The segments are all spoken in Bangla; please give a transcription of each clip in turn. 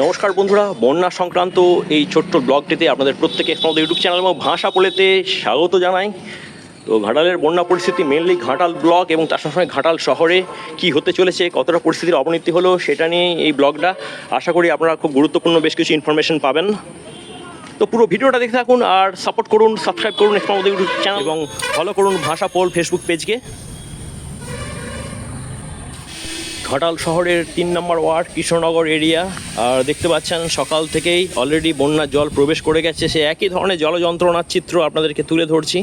নমস্কার বন্ধুরা, বন্যা সংক্রান্ত এই ছোট্ট ব্লগটিতে আপনাদের প্রত্যেকে আমাদের ইউটিউব চ্যানেল এবং ভাষা বলেতে স্বাগত জানাই। তো ঘাটালের বন্যা পরিস্থিতি মেনলি ঘাটাল ব্লক এবং তার সঙ্গে ঘাটাল শহরে কি হতে চলেছে, কতটা পরিস্থিতির অবনতি হলো, সেটা নিয়ে এই ব্লগটা। আশা করি আপনারা খুব গুরুত্বপূর্ণ বেশ কিছু ইনফরমেশন পাবেন। তো পুরো ভিডিওটা দেখতে থাকুন আর সাপোর্ট করুন সাবস্ক্রাইব করুন ইউটিউব চ্যানেল এবং ফলো করুন ভাষা পোল ফেসবুক পেজকে ঘাটাল শহরের তিন নম্বর ওয়ার্ড, কৃষ্ণনগর এরিয়া। আর দেখতে পাচ্ছেন, সকাল থেকেই অলরেডি বন্যার জল প্রবেশ করে গেছে। সে একই ধরনের জলযন্ত্রণার চিত্র আপনাদেরকে তুলে ধরছি।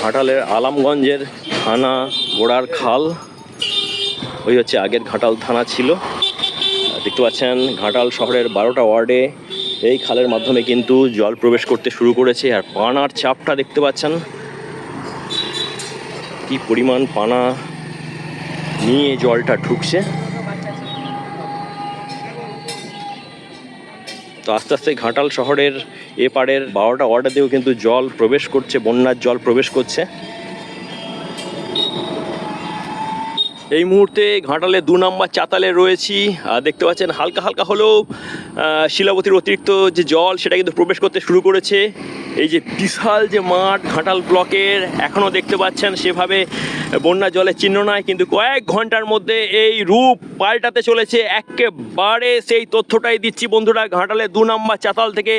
ঘাটালের আলামগঞ্জের থানা গোড়ার খাল, ওই হচ্ছে আগের ঘাটাল থানা ছিল। দেখতে পাচ্ছেন, ঘাটাল শহরের বারোটা ওয়ার্ডে এই খালের মাধ্যমে কিন্তু জল প্রবেশ করতে শুরু করেছে, আর পানার চাপটা দেখতে পাচ্ছেন। কি পরিমাণ পানা নিয়ে জলটা ঢুকছে। তো আস্তে আস্তে ঘাটাল শহরের এপারের বারোটা ওয়ার্ডেতেও কিন্তু জল প্রবেশ করছে, বন্যার জল প্রবেশ করছে। এই মুহূর্তে ঘাটালে দু নম্বর চাতালে রয়েছি। দেখতে পাচ্ছেন হালকা হালকা হলেও শিলাবতীর অতিরিক্ত যে জল, সেটা কিন্তু প্রবেশ করতে শুরু করেছে। এই যে বিশাল যে মাঠ ঘাটাল ব্লকের, এখনও দেখতে পাচ্ছেন সেভাবে বন্যা জলের চিহ্ন নাই, কিন্তু কয়েক ঘণ্টার মধ্যে এই রূপ পাল্টাতে চলেছে। একেবারে সেই তথ্যটাই দিচ্ছি বন্ধুরা, ঘাটালে দু নম্বর চাতাল থেকে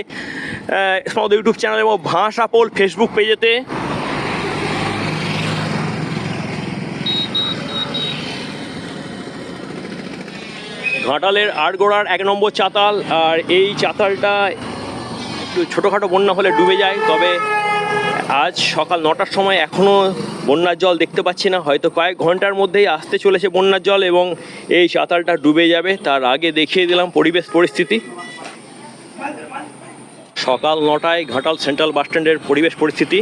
ইউটিউব চ্যানেল এবং ভাষা পোল ফেসবুক পেজেতে। ঘাটালের আড়গোড়ার এক নম্বর চাতাল, আর এই চাতালটা একটু ছোটোখাটো বন্যা হলে ডুবে যায়, তবে আজ সকাল নটার সময় এখনও বন্যার জল দেখতে পাচ্ছি না। হয়তো কয়েক ঘণ্টার মধ্যেই আসতে চলেছে বন্যার জল এবং এই চাতালটা ডুবে যাবে। তার আগে দেখিয়ে দিলাম পরিবেশ পরিস্থিতি। সকাল নটায় ঘাটাল সেন্ট্রাল বাস স্ট্যান্ডের পরিবেশ পরিস্থিতি।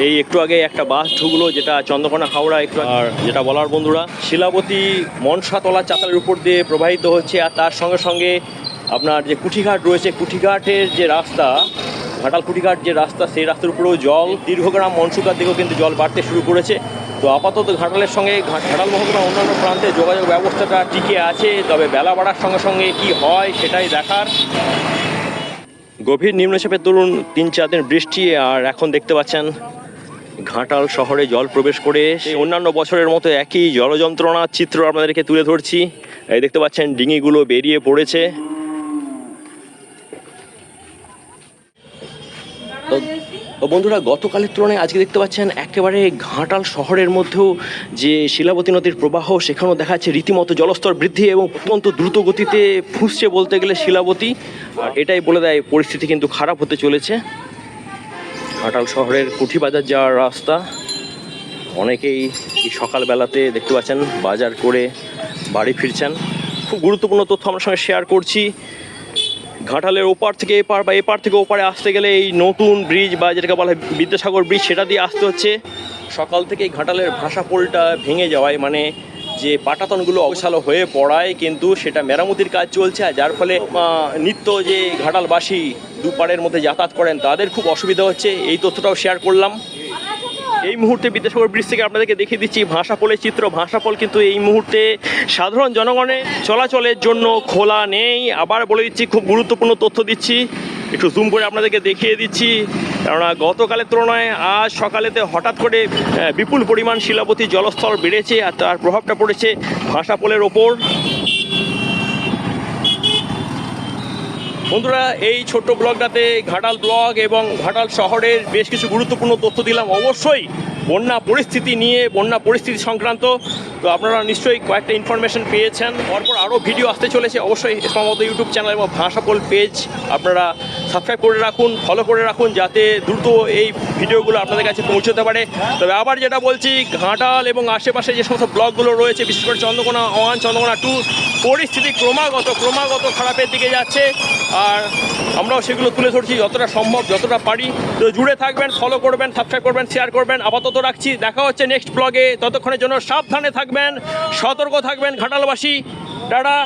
এই একটু আগে একটা বাস ঢুকলো যেটা চন্দ্রকোনা হাওড়া একটু আর যেটা বলার বন্ধুরা। শিলাবতী মনসাতলা চাতালের উপর দিয়ে প্রবাহিত হচ্ছে আর তার সঙ্গে সঙ্গে আপনার যে কুঠিঘাট রয়েছে কুঠিঘাটের যে রাস্তা ঘাটাল কুঠিঘাট যে রাস্তা সেই রাস্তার উপরেও জল দীর্ঘগ্রাম মনসুকার দিকেও কিন্তু জল বাড়তে শুরু করেছে। তো আপাতত ঘাটালের সঙ্গে ঘাটাল মহকুমার অন্যান্য প্রান্তে যোগাযোগ ব্যবস্থাটা টিকে আছে তবে বেলা বাড়ার সঙ্গে সঙ্গে কি হয় সেটাই দেখার। গভীর নিম্নচাপের দরুন তিন চার দিন বৃষ্টি আর এখন দেখতে পাচ্ছেন ঘাটাল শহরে জল প্রবেশ করে অন্যান্য বছরের মতো একই জলযন্ত্রণার চিত্র আপনাদেরকে তুলে ধরছি। এই দেখতে পাচ্ছেন, ডিঙিগুলো বেরিয়ে পড়েছে। তো বন্ধুরা, গতকালের তুলনায় আজকে দেখতে পাচ্ছেন, একেবারে ঘাটাল শহরের মধ্যেও যে শিলাবতী নদীর প্রবাহ, সেখানেও দেখা যাচ্ছে রীতিমতো জলস্তর বৃদ্ধি এবং অত্যন্ত দ্রুত গতিতে ফুঁসছে বলতে গেলে শিলাবতী। আর এটাই বলে দেয়, পরিস্থিতি কিন্তু খারাপ হতে চলেছে। ঘাটাল শহরের কুঠিবাজার যাওয়ার রাস্তা। অনেকেই সকালবেলাতে দেখতে পাচ্ছেন, বাজার করে বাড়ি ফিরছেন। খুব গুরুত্বপূর্ণ তথ্য আমার সঙ্গে শেয়ার করছি। ঘাটালের ওপার থেকে এপার বা এপার থেকে ওপারে আসতে গেলে এই নতুন ব্রিজ বা যেটাকে বলা হয় বিদ্যাসাগর ব্রিজ সেটা দিয়ে আসতে হচ্ছে। সকাল থেকেই ঘাটালের ভাষা পোলটা ভেঙে যাওয়ায় মানে যে পাটাতনগুলো অগোছালো হয়ে পড়ায়, কিন্তু সেটা মেরামতির কাজ চলছে, আর যার ফলে নিত্য যে ঘাটালবাসী দুপাড়ের মধ্যে যাতায়াত করেন, তাদের খুব অসুবিধা হচ্ছে। এই তথ্যটাও শেয়ার করলাম। এই মুহূর্তে বিদ্যাসাগর ব্রিজ থেকে আপনাদেরকে দেখিয়ে দিচ্ছি ভাষাপোলের চিত্র। ভাষাপোল কিন্তু এই মুহূর্তে সাধারণ জনগণের চলাচলের জন্য খোলা নেই। আবার বলে দিচ্ছি, খুব গুরুত্বপূর্ণ তথ্য দিচ্ছি। একটু জুম করে আপনাদেরকে দেখিয়ে দিচ্ছি। কেননা গতকালের তুলনায় আজ সকালেতে হঠাৎ করে বিপুল পরিমাণ শিলাবতী জলস্তর বেড়েছে আর তার প্রভাবটা পড়েছে ভাষাপোলের ওপর। বন্ধুরা, এই ছোট্ট ব্লগটাতে ঘাটাল ব্লগ এবং ঘাটাল শহরের বেশ কিছু গুরুত্বপূর্ণ তথ্য দিলাম। অবশ্যই বন্যা পরিস্থিতি নিয়ে, বন্যা পরিস্থিতি সংক্রান্ত, তো আপনারা নিশ্চয়ই কয়েকটা ইনফরমেশন পেয়েছেন। পরপর আরও ভিডিও আসতে চলেছে। অবশ্যই সম্ভবত ইউটিউব চ্যানেল এবং ভাষাপোল পেজ আপনারা সাবস্ক্রাইব করে রাখুন ফলো করে রাখুন যাতে দ্রুত এই ভিডিওগুলো আপনাদের কাছে পৌঁছতে পারে। তবে আবার যেটা বলছি, ঘাটাল এবং আশেপাশে যে সমস্ত ব্লগগুলো রয়েছে, বিশেষ করে চন্দ্রকোনা ওয়ান, চন্দ্রকোনা টু, পরিস্থিতি ক্রমাগত ক্রমাগত খারাপের দিকে যাচ্ছে। আর আমরাও সেগুলো তুলে ধরছি যতটা সম্ভব, যতটা পারি। তো জুড়ে থাকবেন ফলো করবেন সাবস্ক্রাইব করবেন শেয়ার করবেন। আপাতত রাখছি। দেখা হচ্ছে নেক্সট ব্লগে ততক্ষণের জন্য সাবধানে থাকবেন, সতর্ক থাকবেন, ঘাটালবাসী। টাটা।